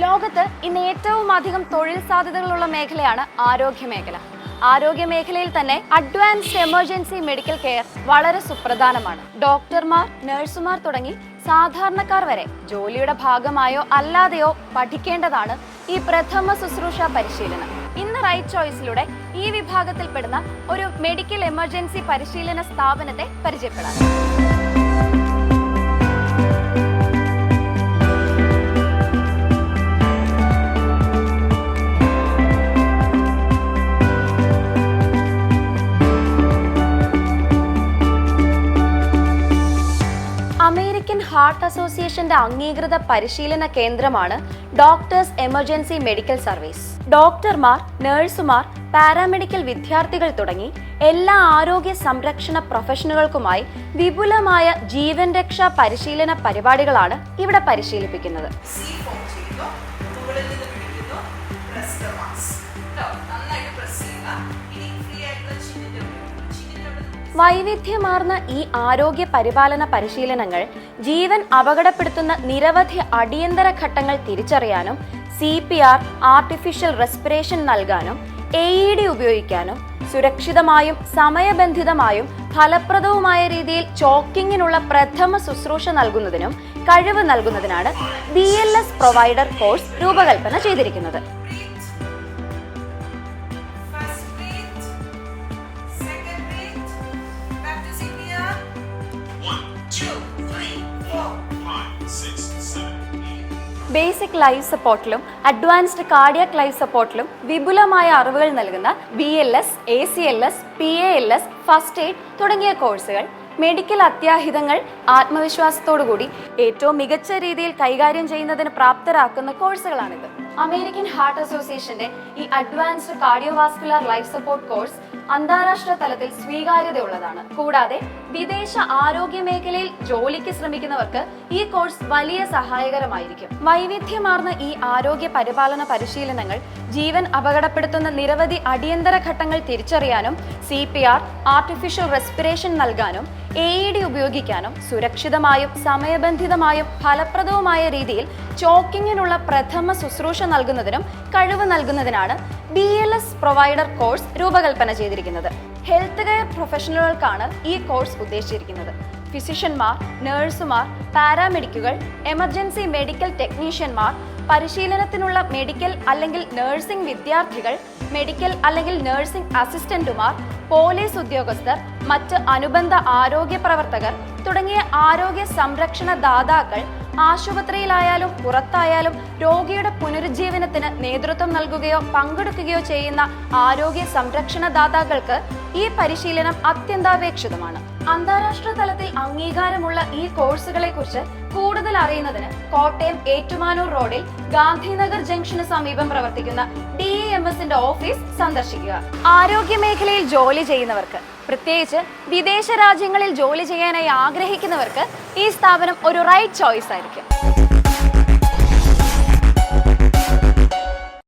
ലോകത്ത് ഇന്ന് ഏറ്റവും അധികം തൊഴിൽ സാധ്യതകളുള്ള മേഖലയാണ് ആരോഗ്യ മേഖല ആരോഗ്യ മേഖലയിൽ തന്നെ അഡ്വാൻസ്ഡ് എമർജൻസി മെഡിക്കൽ കെയർ വളരെ സുപ്രധാനമാണ്. ഡോക്ടർമാർ നഴ്സുമാർ തുടങ്ങി സാധാരണക്കാർ വരെ ജോലിയുടെ ഭാഗമായോ അല്ലാതെയോ പഠിക്കേണ്ടതാണ് ഈ പ്രഥമ ശുശ്രൂഷ പരിശീലനം. ഇന്ന് റൈറ്റ് ചോയ്സിലൂടെ ഈ വിഭാഗത്തിൽപ്പെടുന്ന ഒരു മെഡിക്കൽ എമർജൻസി പരിശീലന സ്ഥാപനത്തെ പരിചയപ്പെടാം. അമേരിക്കൻ ഹാർട്ട് അസോസിയേഷന്റെ അംഗീകൃത പരിശീലന കേന്ദ്രമാണ് ഡോക്ടേഴ്സ് എമർജൻസി മെഡിക്കൽ സർവീസ്. ഡോക്ടർമാർ നഴ്സുമാർ പാരാമെഡിക്കൽ വിദ്യാർത്ഥികൾ തുടങ്ങി എല്ലാ ആരോഗ്യ സംരക്ഷണ പ്രൊഫഷണലുകൾക്കുമായി വിപുലമായ ജീവൻ രക്ഷാ പരിശീലന പരിപാടികളാണ് ഇവിടെ പരിശീലിപ്പിക്കുന്നത്. വൈവിധ്യമാർന്ന ഈ ആരോഗ്യ പരിപാലന പരിശീലനങ്ങൾ ജീവൻ അപകടപ്പെടുത്തുന്ന നിരവധി അടിയന്തര ഘട്ടങ്ങൾ തിരിച്ചറിയാനും C P R artificial respiration നൽകാനും എ ഇ ഡി ഉപയോഗിക്കാനും സുരക്ഷിതമായും സമയബന്ധിതമായും ഫലപ്രദവുമായ രീതിയിൽ ചോക്കിങ്ങിനുള്ള പ്രഥമ ശുശ്രൂഷ നൽകുന്നതിനും കഴിവ് നൽകുന്നതിനാണ് B L S provider course രൂപകൽപ്പന ചെയ്തിരിക്കുന്നത്. ബേസിക് ലൈഫ് സപ്പോർട്ടിലും അഡ്വാൻസ്ഡ് കാർഡിയക് ലൈഫ് സപ്പോർട്ടിലും വിപുലമായ അറിവുകൾ നൽകുന്ന B L S A C L S P A L S first aid തുടങ്ങിയ കോഴ്സുകൾ മെഡിക്കൽ അത്യാഹിതങ്ങൾ ആത്മവിശ്വാസത്തോടുകൂടി ഏറ്റവും മികച്ച രീതിയിൽ കൈകാര്യം ചെയ്യുന്നതിന് പ്രാപ്തരാക്കുന്ന കോഴ്സുകളാണിത് അമേരിക്കൻ ഹാർട്ട് അസോസിയേഷന്റെ ഈ advanced cardiovascular life support course അന്താരാഷ്ട്ര തലത്തിൽ സ്വീകാര്യതയുള്ളതാണ്. കൂടാതെ വിദേശ ആരോഗ്യ മേഖലയിൽ ജോലിക്ക് ശ്രമിക്കുന്നവർക്ക് ഈ കോഴ്സ് വലിയ സഹായകരമായിരിക്കും. വൈവിധ്യമാർന്ന ഈ ആരോഗ്യ പരിപാലന പരിശീലനങ്ങൾ ജീവൻ അപകടപ്പെടുത്തുന്ന നിരവധി അടിയന്തര ഘട്ടങ്ങൾ തിരിച്ചറിയാനും C P R artificial respiration നൽകാനും എ ഇ ഡി ഉപയോഗിക്കാനും സുരക്ഷിതമായും സമയബന്ധിതമായും ഫലപ്രദവുമായ രീതിയിൽ ചോക്കിങ്ങിനുള്ള പ്രഥമ ശുശ്രൂഷ നൽകുന്നതിനും കഴിവ് നൽകുന്നതിനാണ് B L S provider course രൂപകൽപ്പന ചെയ്തിരിക്കുന്നത്. ഹെൽത്ത് കെയർ പ്രൊഫഷണലുകൾക്കാണ് ഈ കോഴ്സ് ഉദ്ദേശിച്ചിരിക്കുന്നത്. ഫിസിഷ്യന്മാർ നഴ്സുമാർ പാരാമെഡിക്കുകൾ എമർജൻസി മെഡിക്കൽ ടെക്നീഷ്യന്മാർ പരിശീലനത്തിനുള്ള മെഡിക്കൽ അല്ലെങ്കിൽ നഴ്സിംഗ് വിദ്യാർത്ഥികൾ മെഡിക്കൽ അല്ലെങ്കിൽ നഴ്സിംഗ് അസിസ്റ്റന്റുമാർ പോലീസ് ഉദ്യോഗസ്ഥർ മറ്റ് അനുബന്ധ ആരോഗ്യ പ്രവർത്തകർ തുടങ്ങിയ ആരോഗ്യ സംരക്ഷണ ദാതാക്കൾ ആശുപത്രിയിലായാലും പുറത്തായാലും രോഗിയുടെ പുനരുജ്ജീവനത്തിന് നേതൃത്വം നൽകുകയോ പങ്കെടുക്കുകയോ ചെയ്യുന്ന ആരോഗ്യ സംരക്ഷണ ദാതാക്കൾക്ക് ഈ പരിശീലനം അത്യന്താപേക്ഷിതമാണ്. അന്താരാഷ്ട്ര തലത്തിൽ അംഗീകാരമുള്ള ഈ കോഴ്സുകളെ കുറിച്ച് കൂടുതൽ അറിയുന്നതിന് കോട്ടയം ഏറ്റുമാനൂർ റോഡിൽ ഗാന്ധിനഗർ ജംഗ്ഷന് സമീപം പ്രവർത്തിക്കുന്ന ഡി എം എസിന്റെ ഓഫീസ് സന്ദർശിക്കുക. ആരോഗ്യ മേഖലയിൽ ജോലി ചെയ്യുന്നവർക്ക് പ്രത്യേകിച്ച് വിദേശ രാജ്യങ്ങളിൽ ജോലി ചെയ്യാനായി ആഗ്രഹിക്കുന്നവർക്ക് ഈ സ്ഥാപനം ഒരു റൈറ്റ് ചോയ്സ് ആയിരിക്കും.